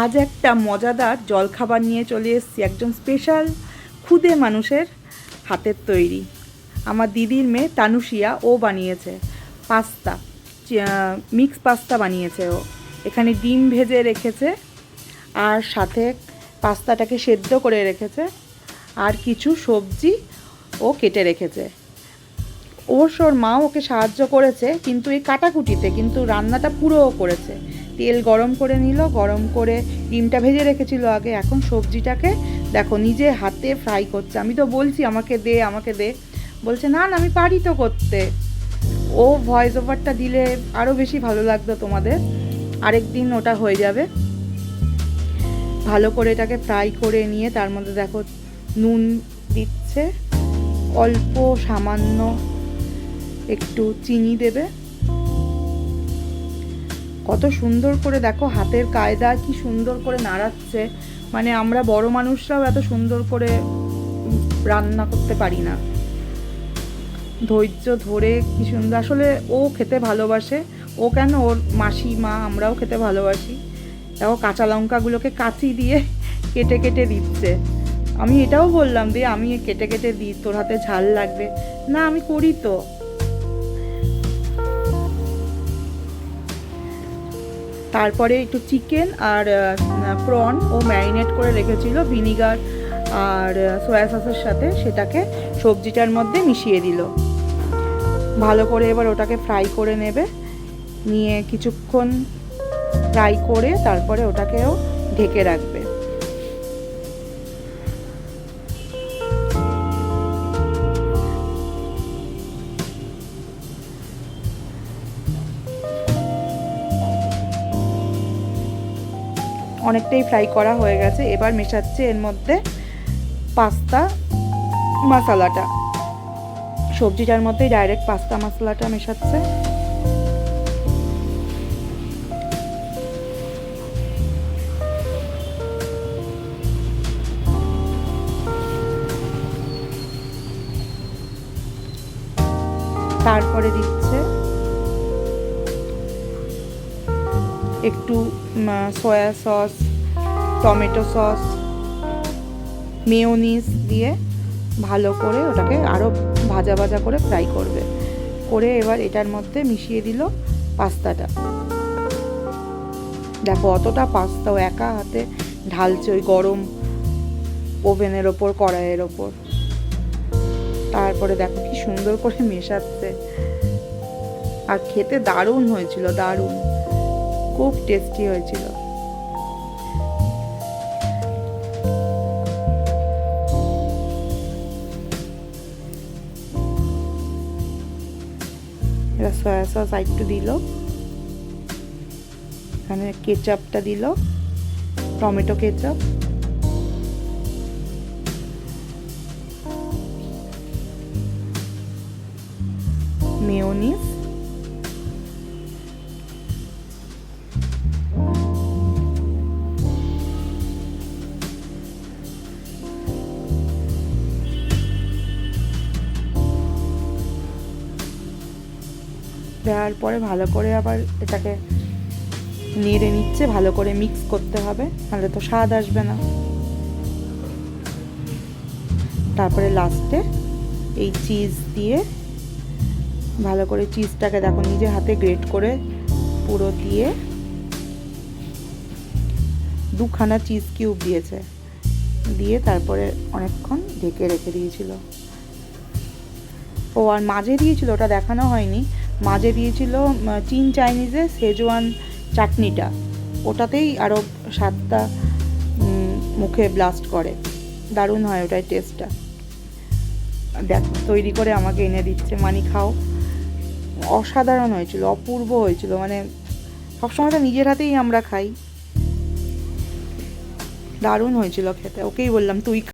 আজ একটা মজাদার জলখাবার নিয়ে চলে এসেছি একজন স্পেশাল খুদে মানুষের হাতের তৈরি। আমার দিদির মেয়ে তানুশিয়া, ও বানিয়েছে পাস্তা মিক্স পাস্তা বানিয়েছে ও। এখানে ডিম ভেজে রেখেছে আর সাথে পাস্তাটাকে সেদ্ধ করে রেখেছে আর কিছু সবজি ও কেটে রেখেছে। অবশ্য ওর মা ওকে সাহায্য করেছে কিন্তু এই কাটাকুটিতে, কিন্তু রান্নাটা পুরো করেছে। তেল গরম করে নিল, গরম করে ডিমটা ভেজে রেখেছিল আগে। এখন সবজিটাকে দেখো, নিজে হাতে ফ্রাই করছে। আমি তো বলছি, আমাকে দে আমাকে দে। বলছে, না না, আমি পারি তো করতে। ও ভয়েস ওভারটা দিলে আরও বেশি ভালো লাগতো তোমাদের। আরেক দিন ওটা হয়ে যাবে। ভালো করে এটাকে ফ্রাই করে নিয়ে তার মধ্যে দেখো, নুন দিচ্ছে। অল্প সামান্য একটু চিনি দেবে। কত সুন্দর করে দেখো হাতের কায়দা, কি সুন্দর করে নাড়াচ্ছে। মানে আমরা বড় মানুষরাও এত সুন্দর করে রান্না করতে পারি না। ধৈর্য ধরে কি সুন্দর, আসলে ও খেতে ভালোবাসে। ও কেন? ওর মাসি, মা, আমরাও খেতে ভালোবাসি। দেখো কাঁচা লঙ্কাগুলোকে কাঁচি দিয়ে কেটে কেটে দিচ্ছে। আমি এটাও বললাম দিয়ে আমি কেটে কেটে দিই, তোর হাতে ঝাল লাগবে। না, আমি করি তো। তারপরে একটু চিকেন আর প্রন ও ম্যারিনেট করে রেখেছিল ভিনিগার আর সয়া সসের সাথে সেটাকে সবজিটার মধ্যে মিশিয়ে দিল। ভালো করে এবার ওটাকে ফ্রাই করে নেবে। নিয়ে কিছুক্ষণ ফ্রাই করে তারপরে ওটাকেও ঢেকে রাখবে। অনেকটাই ফ্রাই করা হয়ে গেছে। এবার মেশাচ্ছে এর মধ্যে পাস্তা মশালাটা। সবজিটার মধ্যেই ডাইরেক্ট পাস্তা মশলাটা মেশাচ্ছে। তারপরে দিচ্ছে একটু soya sauce tomato sauce mayonnaise দিয়ে ভালো করে ওটাকে আরও ভাজা ভাজা করে ফ্রাই করবে। করে এবার এটার মধ্যে মিশিয়ে দিল পাস্তাটা। দেখো অতটা পাস্তাও একা হাতে ঢালছে ওই গরম ওভেনের ওপর, কড়াইয়ের ওপর। তারপরে দেখো কি সুন্দর করে মেশাচ্ছে। আর খেতে দারুণ হয়েছিল, দারুণ। খুব টেস্টি হয়েছিল। এবার সয়া সস একটু দিল। এখানে কেচাপটা দিল। টমেটো কেচাপ মেয়োনিজ দেওয়ার পরে ভালো করে আবার এটাকে নেড়ে নিচ্ছে, ভালো করে মিক্স করতে হবে, নাহলে তো স্বাদ আসবে না। তারপরে লাস্টে এই চিজ দিয়ে ভালো করে চিজটাকে দেখো নিজে হাতে গ্রেট করে পুরো দিয়ে দুখানা চিজ কিউব দিয়েছে। দিয়ে তারপরে অনেকক্ষণ ঢেকে রেখে দিয়েছিল। ও আর মাঝে দিয়েছিল, ওটা দেখানো হয়নি। মাঝে দিয়েছিল চীন চাইনিজে সেজওয়ান চাটনিটা। ওটাতেই আরও স্বাদটা মুখে ব্লাস্ট করে। দারুণ হয় ওটার টেস্টটা দেখ, তৈরি করে আমাকে এনে দিচ্ছে, মানি খাও। অসাধারণ হয়েছিল, অপূর্ব হয়েছিল মানে সবসময় তো নিজের হাতেই আমরা খাই। দারুণ হয়েছিল খেতে, ওকেই বললাম, তুই।